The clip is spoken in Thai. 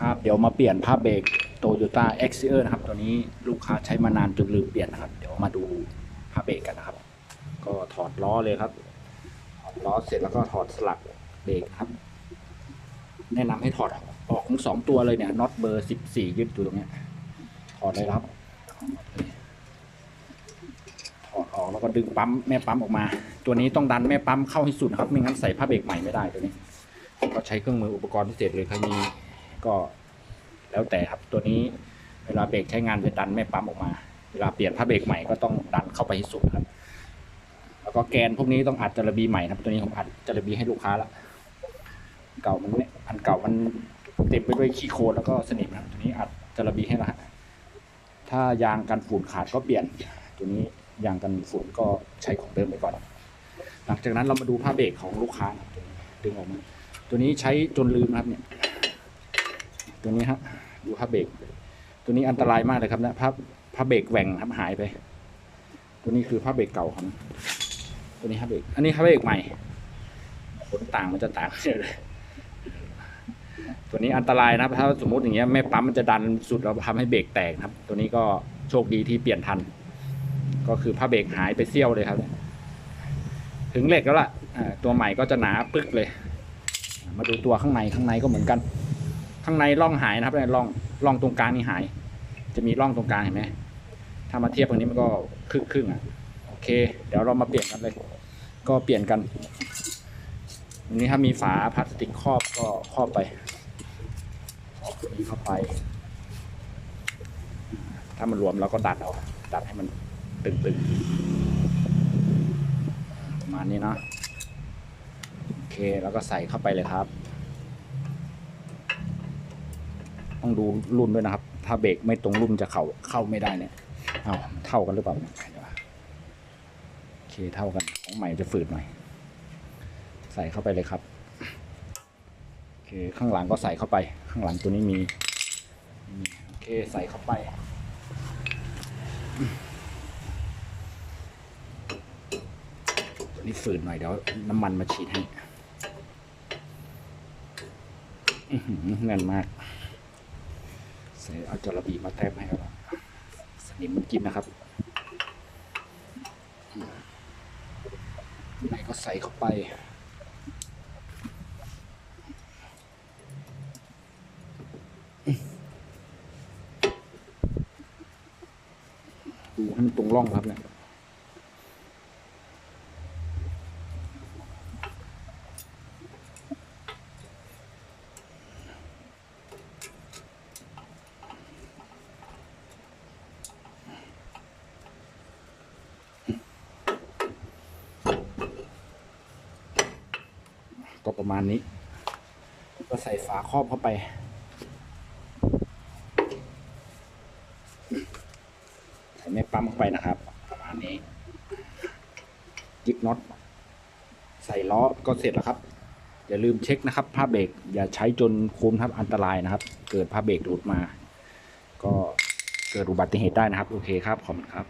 ครับเดี๋ยวมาเปลี่ยนผ้าเบรกโตโยต้า x อ r นะครับตัวนี้ลูกค้าใช้มานานจนลืมเปลี่ยนนะครับ เดี๋ยวมาดูผ้าเบรกกันนะครับ ก็ถอดล้อเลยครับ ถอดล้อเสร็จแล้วก็ถอดสลักเบรกครับ แนะนำให้ถอดออกทั้งสองตัวเลยเนี่ยน็อตเบอร์สิบสี่ยึดอยู่ตรงเนี้ยถอดเลยครับ ถอดออกแล้วก็ดึงปั๊มแม่ปั๊มออกมา ตัวนี้ต้องดันแม่ปั๊มเข้าให้สุดครับไม่งั้นใส่ผ้าเบรกใหม่ไม่ได้ตัวนี้ ก็ใช้เครื่องมืออุปกรณ์พิเศษเลยใครมี ก็แล้วแต่ครับตัวนี้เวลาเบรกใช้งานจะดันแม่ปั๊มออกมา เวลาเปลี่ยนผ้าเบรกใหม่ก็ต้องดันเข้าไปให้สุดครับ แล้วก็แกนพวกนี้ต้องอัดจระบีใหม่นะครับ ตัวนี้ผมอัดจระบีให้ลูกค้าละเก่ามันเนี่ยอันเก่ามันเต็มไปด้วยขี้โคลนแล้วก็สนิมครับตัวนี้อัดจระบีให้ละถ้ายางกันฝุ่นขาดก็เปลี่ยน ตัวนี้ยางกันฝุ่นก็ใช้ของเดิมไปก่อน หลังจากนั้นเรามาดูผ้าเบรกของลูกค้าดึงออกมา ตัวนี้ใช้จนลืมครับเนี่ย ตัวนี้ฮะดูผ้าเบรกตัวนี้อันตรายมากเลยครับนะผ้าผ้าเบรกแหว่งครับหายไป ตัวนี้คือผ้าเบรกเก่าของตัวนี้ผ้าเบรกอันนี้ผ้าเบรกใหม่ผลต่างมันจะต่างเลยตัวนี้อันตรายนะครับ ถ้าสมมติอย่างเงี้ยแม่ปั๊มมันจะดันสุดเราทำให้เบรกแตกครับ ตัวนี้ก็โชคดีที่เปลี่ยนทัน ก็คือผ้าเบรกหายไปเสี้ยวเลยครับ ถึงเหล็กแล้วล่ะตัวใหม่ก็จะหนาปึ๊กเลย มาดูตัวข้างในข้างในก็เหมือนกัน ข้างในร่องหายนะครับเนี่ยร่องร่องตรงกลางนี่หาย จะมีร่องตรงกลางเห็นไหมถ้ามาเทียบตรงนี้มันก็ครึ่งครึ่งอะโอเค เดี๋ยวเรามาเปลี่ยนกันเลย ก็เปลี่ยนกันอันนี้ถ้ามีฝาพลาสติกครอบก็ครอบไปครอบตัวนี้เข้าไป ถ้ามันรวมเราก็ดัดเอาดัดให้มันตึงๆประมาณนี้เนาะโอเคแล้วก็ใส่เข้าไปเลยครับ ต้องดูรุ่นด้วยนะครับ ถ้าเบรกไม่ตรงรุ่นจะเข้าเข้าไม่ได้เนี่ยเอาเท่ากันหรือเปล่าเดี๋ยวโอเคเท่ากันของใหม่จะฝืดหน่อย ใส่เข้าไปเลยครับโอเคข้างหลังก็ใส่เข้าไป ข้างหลังตัวนี้มีโอเคใส่เข้าไปตัวนี้ฝืดหน่อยเดี๋ยวน้ำมันมาฉีดให้อื้อหือแน่นมาก ใส่เอาจระบีมาแทบให้ครับสนิมมันกินนะครับไหนก็ใส่เข้าไปดูให้มันตรงร่องครับเนี่ย ก็ประมาณนี้ ก็ใส่ฝาครอบเข้าไป ใส่แม่ปั๊มเข้าไปนะครับ ประมาณนี้จิกน็อตใส่ล้อก็เสร็จแล้วครับ อย่าลืมเช็คนะครับผ้าเบรกอย่าใช้จนคุ้มครับอันตรายนะครับ เกิดผ้าเบรกหลุดมา ก็เกิดอุบัติเหตุได้นะครับ โอเคครับ ขอบคุณครับ